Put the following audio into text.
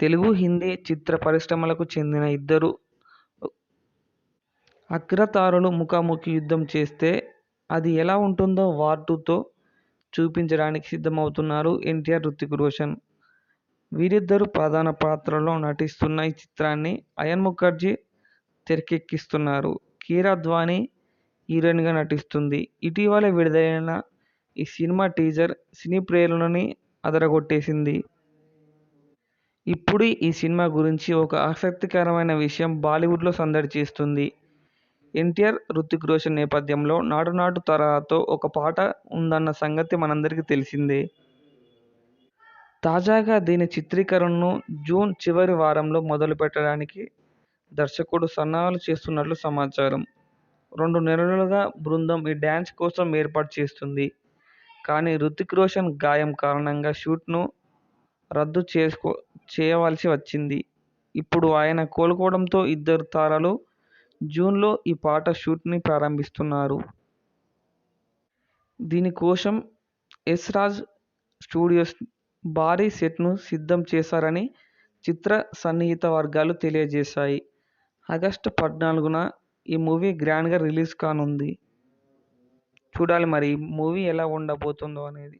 తెలుగు, హిందీ చిత్ర పరిశ్రమలకు చెందిన ఇద్దరు అగ్రతారలు ముఖాముఖి యుద్ధం చేస్తే అది ఎలా ఉంటుందో వార్ టూతో చూపించడానికి సిద్ధమవుతున్నారు ఎన్టీఆర్, హృతిక్ రోషన్. వీరిద్దరూ ప్రధాన పాత్రల్లో నటిస్తున్న ఈ చిత్రాన్ని అయన్ ముఖర్జీ తెరకెక్కిస్తున్నారు. కీరా అద్వానీ హీరోయిన్గా నటిస్తుంది. ఇటీవలే విడుదలైన ఈ సినిమా టీజర్ సినీ ప్రేరులని అదరగొట్టేసింది. ఇప్పుడు ఈ సినిమా గురించి ఒక ఆసక్తికరమైన విషయం బాలీవుడ్లో సందడి చేస్తుంది ఎన్టీఆర్, హృతిక్ రోషన్ నేపథ్యంలో 'నాటు తరహాతో ఒక పాట ఉందన్న సంగతి మనందరికీ తెలిసిందే. తాజాగా దీని చిత్రీకరణను జూన్ చివరి వారంలో మొదలుపెట్టడానికి దర్శకుడు సన్నాహాలు చేస్తున్నట్లు సమాచారం. రెండు నెలలుగా బృందం ఈ డ్యాన్స్ కోసం ఏర్పాటు చేస్తుంది కానీ హృతిక్ రోషన్ గాయం కారణంగా షూట్ను రద్దు చేసుకో చేయవలసి వచ్చింది. ఇప్పుడు ఆయన కోలుకోవడంతో ఇద్దరు తారలు జూన్లో ఈ పాట షూట్ని ప్రారంభిస్తున్నారు. దీని కోసం రాజ్ స్టూడియోస్ భారీ సెట్ను సిద్ధం చేశారని చిత్ర సన్నిహిత వర్గాలు తెలియజేశాయి. ఆగస్టు పద్నాలుగున ఈ మూవీ గ్రాండ్గా రిలీజ్ కానుంది. చూడాలి మరి ఈ మూవీ ఎలా ఉండబోతుందో అనేది.